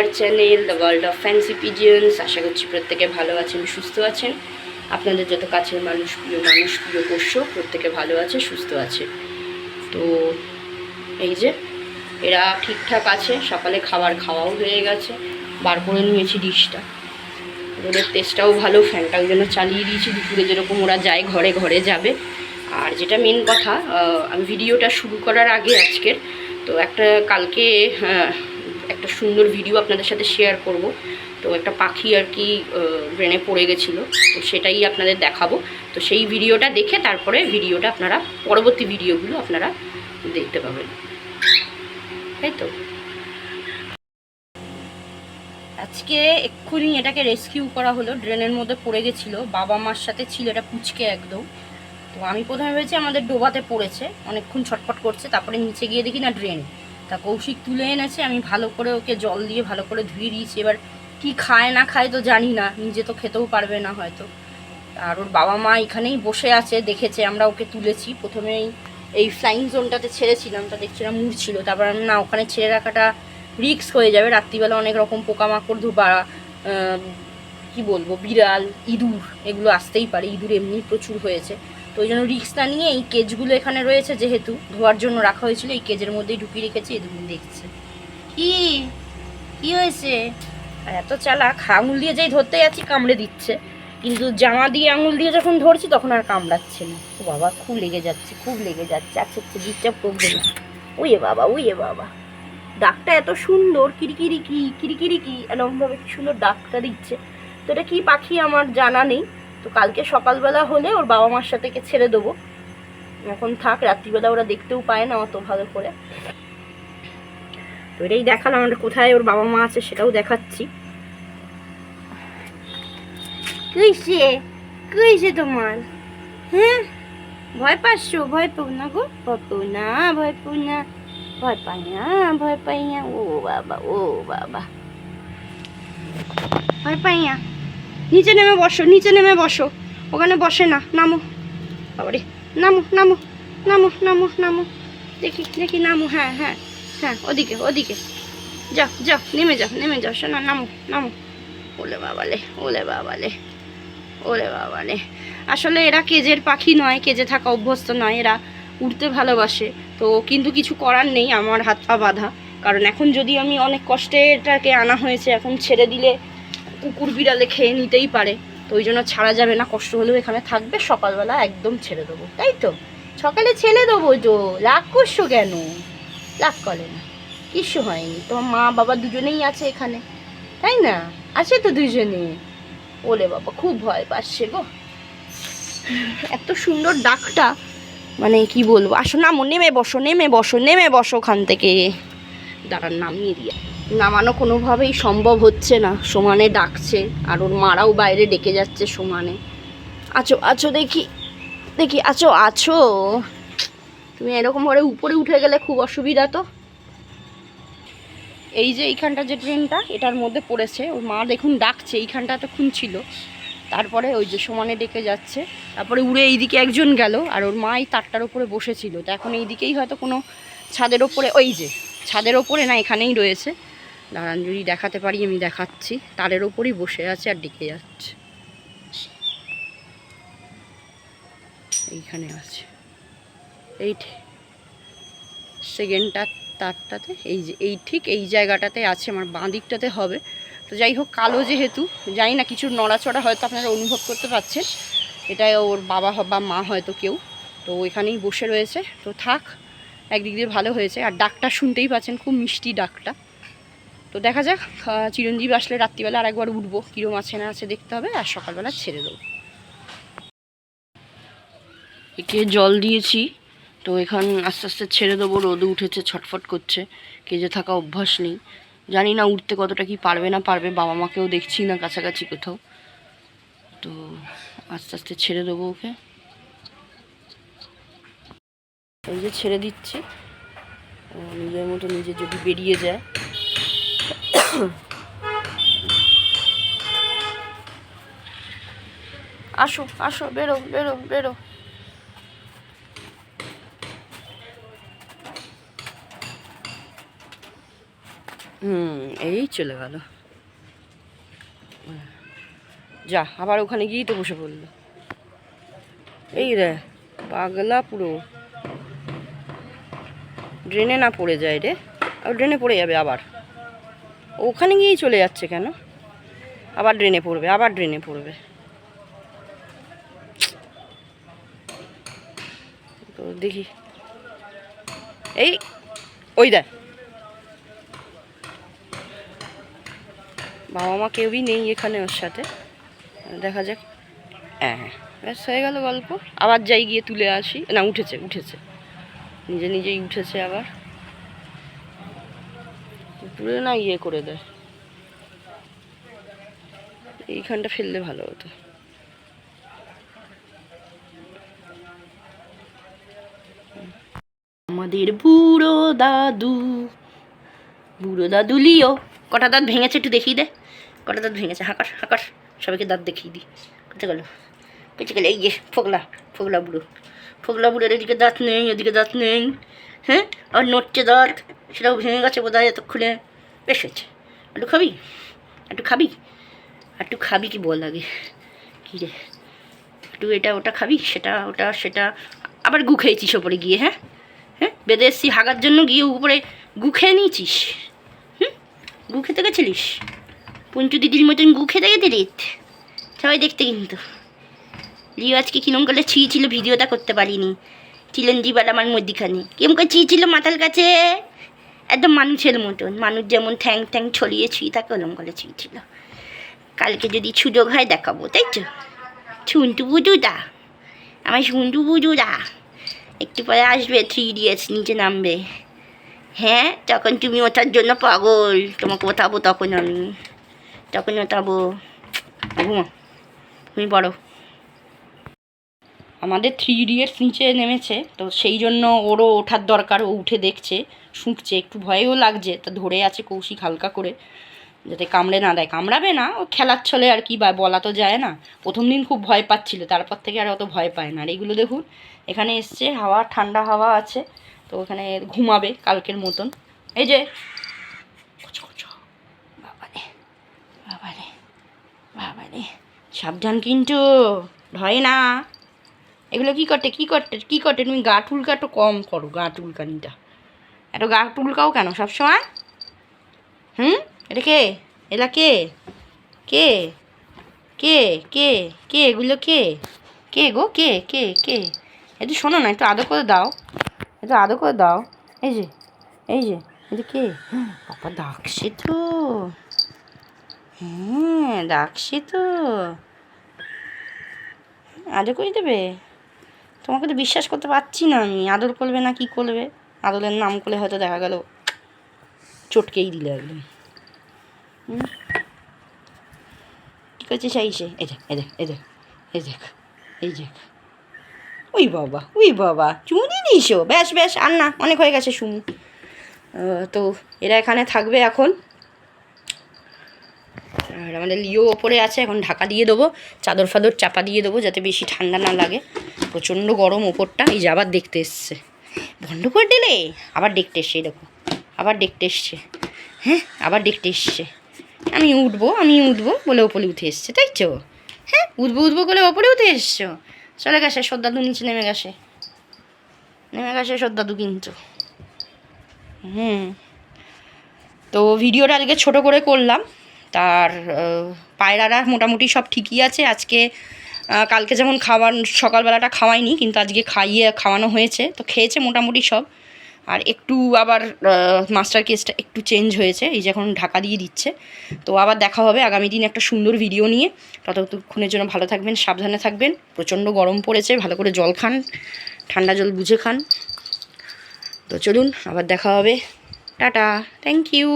Our channel the world of fancy pigeons আশা করছি প্রত্যেকে ভালো আছেন সুস্থ আছেন। আপনাদের যত কাছের মানুষ প্রিয় মানুষ প্রিয় পোষ্য প্রত্যেকে ভালো আছে সুস্থ আছে। তো এই যে এরা ঠিকঠাক আছে সকালে খাবার খাওয়াও হয়ে গেছে বার করে নিয়েছি ডিশটা। ওদের টেস্টটাও ভালো ফ্যানটা ওই জন্য চালিয়ে দিয়েছি দুপুরে যেরকম ওরা যায় ঘরে ঘরে যাবে। আর যেটা মেন কথা আমি ভিডিওটা শুরু করার আগে আজকের তো একটা কালকে আহ, একটা সুন্দর ভিডিও আপনাদের সাথে শেয়ার করব। তো একটা পাখি আর কি ব্রেনে পড়ে গেছিল। তো সেটাই আপনাদের দেখাবো। তো সেই ভিডিওটা দেখে তারপরে ভিডিওটা আপনারা, পরবর্তী ভিডিওগুলো আপনারা দেখতে পাবেন। তাই তো? আজকে এক্ষুনি এটাকে রেস্কিউ করা হলো। ড্রেনের মধ্যে পড়ে গেছিল। বাবা মার সাথে ছিল এটা পুচকে একদম। তো আমি প্রথমে ভেবেছি আমাদের ডোবাতে পড়েছে। অনেকক্ষণ ছটফট করছে। তারপরে নিচে গিয়ে দেখি না ড্রেন তা কৌশিক তুলে এনেছে, আমি ভালো করে ওকে জল দিয়ে ভালো করে ধুয়ে দিয়েছি। এবার কি খায় না খায় তো জানি না, নিজে তো খেতেও পারবে না হয়তো। আর ওর বাবা মা এখানেই বসে আছে, দেখেছে, আমরা ওকে তুলেছি। প্রথমেই এই ফ্লাইং জোনটাতে ছেড়েছিলাম, তা দেখছিলাম মুড়ছিল তারপর না, ওখানে ছেড়ে রাখাটা রিক্স হয়ে যাবে। রাত্রিবেলা অনেক রকম পোকামাকড় ধোবা কি বলব, বিড়াল, ইঁদুর, এগুলো আসতেই পারে। ইঁদুর এমনি প্রচুর হয়েছে। তো ওই জন্য রিক্সটা নিয়ে এই কেজগুলো এখানে রয়েছে যেহেতু, ধোয়ার জন্য রাখা হয়েছিল, এই কেজের মধ্যেই ঢুকিয়ে রেখেছি, এই দুদিন দেখছে। কি? কি হয়েছে? আর এত চালাক, আঙুল দিয়ে যেই ধরতে যাচ্ছি, কামড়ে দিচ্ছে। কিন্তু জামা দিয়ে আঙুল দিয়ে যখন ধরছি, তখন আর কামড়াচ্ছে না। ও বাবা, খুব লেগে যাচ্ছে, খুব লেগে যাচ্ছে আচ্ছা আচ্ছা ডিস্টার্ব করবে না। উয়ে বাবা উয়ে বাবা। ডাকটা এত সুন্দর, কিরিকিরি কি কিরিকিরি কি এরকমভাবে সুন্দর ডাকটা দিচ্ছে। তো এটা কি পাখি আমার জানা নেই। তো কালকে সকালবেলা হলে ওর বাবা মার সাথে কে ছেড়ে দেবো। এখন থাক, রাত্রিবেলা ওরা দেখতেও পায় না অত ভালো করে। তো এটাই দেখালাম আমরা কোথায় ওর বাবা মা আছে সেটাও দেখাচ্ছি। কিসে? কিসে তোমার? হ্যাঁ? ভয় পাচ্ছ? ভয় পাও না গো? ভয় পাও না, ভয় পাও না। ভয় পাই না, ভয় পাই না। ও বাবা ও বাবা। ভয় পাই না। নিচে নেমে বসো, নিচে নেমে বসো। ওখানে বসে না, নামো। বাবারে, নামো নামো নামো নামো নামো। দেখি দেখি, নামো হ্যাঁ হ্যাঁ হ্যাঁ ওদিকে ওদিকে। যাও যাও, নেমে যাও নেমে যাও, শোনা, নামো নামো। ওলে বাবালে ওলে বাবালে ওলে বাবালে। আসলে এরা কেজের পাখি নয়, কেজে থাকা অভ্যস্ত নয়, এরা উড়তে ভালোবাসে। তো কিন্তু কিছু করার নেই, আমার হাত পা বাঁধা। কারণ এখন যদি আমি অনেক কষ্টে এটাকে আনা হয়েছে, এখন ছেড়ে দিলে কুকুর বিড়ালে খেয়ে নিতেই পারে। তো ওই জন্য ছাড়া যাবে না, কষ্ট হলেও এখানে থাকবে, সকালবেলা একদম ছেড়ে দেবো, তাই তো? সকালে ছেড়ে দেবো জো, রাগ করছ কেন? রাগ করে না, কিছু হয়নি। তোমার মা বাবা দুজনেই আছে এখানে, তাই না? আছে তো দুজনে? ওলে বাবা, খুব ভয় পাচ্ছে গো। এত সুন্দর ডাকটা মানে কি বলব? আসো নামো নেমে বসো নেমে বসো নেমে বসো ওখান থেকে। দাঁড়ান, নামিয়ে দিয়ে নামানো কোনোভাবেই সম্ভব হচ্ছে না। সমানে ডাকছে আর ওর মারাও বাইরে ডেকে যাচ্ছে সমানে। আছো আছো দেখি দেখি, আছো আছো। তুমি এরকম করে উপরে উঠে গেলে খুব অসুবিধা তো। এই যে এইখানটা যে ট্রেনটা, এটার মধ্যে পড়েছে। ওর মা দেখুন ডাকছে, এইখানটা এতক্ষণ ছিল। তারপরে ওই যে সমানে ডেকে যাচ্ছে। তারপরে উড়ে এইদিকে একজন গেল আর ওর মা এই তারটার ওপরে বসেছিল। তো এখন এইদিকেই হয়তো কোনো ছাদের ওপরে, ওই যে, ছাদের ওপরে না, এখানেই রয়েছে। দাঁড়ান, যদি দেখাতে পারি, আমি দেখাচ্ছি। তারের ওপরই বসে আছে আর ডেকে যাচ্ছে। এইখানে আছে। এই সেকেন্ডটা তারটাতে, এই যে এই ঠিক এই জায়গাটাতে আছে, আমার বাঁ দিকটাতে হবে। তো যাই হোক, কালো যেহেতু, জানি না, কিছু নড়াচড়া হয়তো আপনারা অনুভব করতে পারছেন। এটাই ওর বাবা বা মা হয়তো কেউ। তো এখানেই বসে রয়েছে। তো থাক, একদিক দিয়ে ভালো হয়েছে। আর ডাকটা শুনতেই পাচ্ছেন, খুব মিষ্টি ডাকটা। তো দেখা যাক চিরঞ্জীব আসলে রাত্রিবেলা আর একবার উঠবো। কিরম আছে না আছে দেখতে হবে, আর সকালবেলা ছেড়ে দেবো। একে জল দিয়েছি, তো এখান আস্তে আস্তে ছেড়ে দেবো, রোদে উঠেছে, ছটফট করছে, কেজে থাকা অভ্যাস নেই। জানি না উঠতে কতটা কি পারবে না পারবে, বাবা মাকেও দেখছি না কাছাকাছি কোথাও। তো আস্তে আস্তে ছেড়ে দেবো ওকে। এই যে ছেড়ে দিচ্ছি নিজের মতো নিজে যদি বেরিয়ে যায় আসো আসো, বেরো বেরো বেরো। হুম, এই চলে গেল। যা, আবার ওখানে গিয়েই তো বসে পড়ল। এই রে, পাগলা পুরো। ড্রেনে না পড়ে যায় রে। আর ড্রেনে পড়ে যাবে আবার। ওখানে গিয়েই চলে যাচ্ছে কেন? আবার ড্রেনে পড়বে, আবার ড্রেনে পড়বে। তো দেখি। এই, ওই দেখ। বাবা মা কেউই নেই এখানে ওর সাথে। দেখা যাক। হ্যাঁ হ্যাঁ। ব্যাস, হয়ে গেল গল্প। আবার যাই গিয়ে তুলে আসি। না, উঠেছে উঠেছে। নিজে নিজেই উঠেছে আবার। পুরো না ইয়ে করে দেয় এইখানটা ফেললে ভালো হতো। আমাদের বুড়ো দাদু বুড়ো দাদু লিও। কটা দাঁত ভেঙেছে একটু দেখিয়ে দে। কটা দাঁত ভেঙেছে? হাঁকার হাঁকার সবাইকে দাঁত দেখিয়ে দিই কোথায় গেল? কোথায় গেল। এই যে, ফোগলা ফোগলা বুড়ো। ফোগলা বুড়োর এদিকে দাঁত নেই, ওদিকে দাঁত নেই। হ্যাঁ? আর নড়ছে দাঁত, সেটাও ভেঙে গেছে বোধ হয় এতক্ষণে হয়েছে। একটু খাবি? একটু খাবি? একটু খাবি কি বল আগে। কী রে? একটু এটা ওটা খাবি, সেটা ওটা, সেটা। আবার গু খেয়েছিস ওপরে গিয়ে হ্যাঁ? হ্যাঁ? বেঁধে এসছি হাগার জন্য গিয়ে উপরে গু খেয়ে নিয়েছিস। হুম? গু খেতে গেছিলিস? পঞ্চু দিদির মতন গু খেতে গেছিলি সবাই দেখতে কিন্তু। লিও আজকে কিরম করে ছিঁয়েছিল ভিডিওটা করতে পারিনি। চিলেঞ্জি বেলা আমার মধ্যিখানে। কেমন করে ছিঁয়েছিল মাথার কাছে? একদম মানুষের মতন। মানুষ যেমন ঠ্যাং ঠ্যাং ছড়িয়ে ছুঁয়ে থাকে, ওরম করে ছিঁয়েছিল কালকে যদি সুযোগ হয় দেখাবো, তাই তো? ছুন্টু বুজুদা। আমার সুন্টু বুজুদা। একটু পরে আসবে থ্রি ইডিয়েটস নিচে নামবে। হ্যাঁ তখন তুমি ওঠার জন্য পাগল। তোমাকে ওঠাবো তখন আমি। তখন ওঠাবো। ঘুমো। তুমি পড়ো আমাদের থ্রি ইডিয়েটস নিচে নেমেছে, তো সেই জন্য ওরও ওঠার দরকার, ও উঠে দেখছে, শুঁকছে, একটু ভয়ও লাগছে, তা ধরে আছে কৌশিক হালকা করে, যাতে কামড়ে না দেয়। কামড়াবে না, ও খেলার ছলে আর কি বা বলা তো যায় না। প্রথম দিন খুব ভয় পাচ্ছিল, তারপর থেকে আর অত ভয় পায় না। আর এইগুলো দেখুন, এখানে এসছে, হাওয়া, ঠান্ডা হাওয়া আছে, তো ওখানে ঘুমাবে কালকের মতন। এই যে বাবারে বাবারে, সাবধান কিন্তু, ভয় না। এগুলো কি করতে কি করতে কি করতে? তুমি গা টুলকা একটু কম করো, গা টুলকানিটা। এত গা টুলকাও কেন সবসময়? হুম? এটা কে? এলা কে? কে? কে? কে? কে? এগুলো কে? কে গো? কে? কে? কে? একটু শোনো না, একটু আদর করে দাও। একটু আদর করে দাও। এই যে এই যে এটা কে? বাবা ডাকছে তো হ্যাঁ ডাকছে তো আদর করে দেবে? তোমাকে তো বিশ্বাস করতে পারছি না আমি। আদর করবে না, কি করবে? আদরের নাম করলে হয়তো দেখা গেল চটকেই দিলে একদম। হুম? কি করছে চাইছে এই দেখ এই দেখ এই দেখ এই দেখ এই দেখ। ওই বাবা ওই বাবা দিয়ে দিয়েছ ব্যাস ব্যাস, আর না, অনেক হয়ে গেছে সুমু। তো এরা এখানে থাকবে এখন। আর আমাদের লিও ওপরে আছে, এখন ঢাকা দিয়ে দেবো। চাদর ফাদর চাপা দিয়ে দেবো, যাতে বেশি ঠান্ডা না লাগে। প্রচণ্ড গরম ওপরটা এই যে আবার দেখতে এসছে। বন্ধ করে দিলে? আবার দেখতে এসছে দেখো। আবার দেখতে এসছে। হ্যাঁ আবার দেখতে এসছে। আমি উঠবো আমি উঠবো বলে ওপরে উঠে এসছে, তাই তো? হ্যাঁ উঠবো উঠবো বলে ওপরে উঠে এসছো? চলে গেছে সর্দাদু নিচে নেমে গেছে। নেমে গেছে সর্দাদু কিন্তু। হুম। তো ভিডিওটা আজকে ছোট করে করলাম। তার পায়রারা মোটামুটি সব ঠিকই আছে। আজকে কালকে যেমন খাওয়ান সকালবেলাটা খাওয়াইনি, কিন্তু আজকে খাইয়ে খাওয়ানো হয়েছে, তো খেয়েছে মোটামুটি সব। আর একটু আবার মাস্টার কেসটা একটু চেঞ্জ হয়েছে, এই যে এখন ঢাকা দিয়ে দিচ্ছে। তো আবার দেখা হবে আগামী দিন একটা সুন্দর ভিডিও নিয়ে। ততক্ষণের জন্য ভালো থাকবেন, সাবধানে থাকবেন। প্রচণ্ড গরম পড়েছে, ভালো করে জল খান, ঠান্ডা জল বুঝে খান। তো চলুন, আবার দেখা হবে। Tata thank you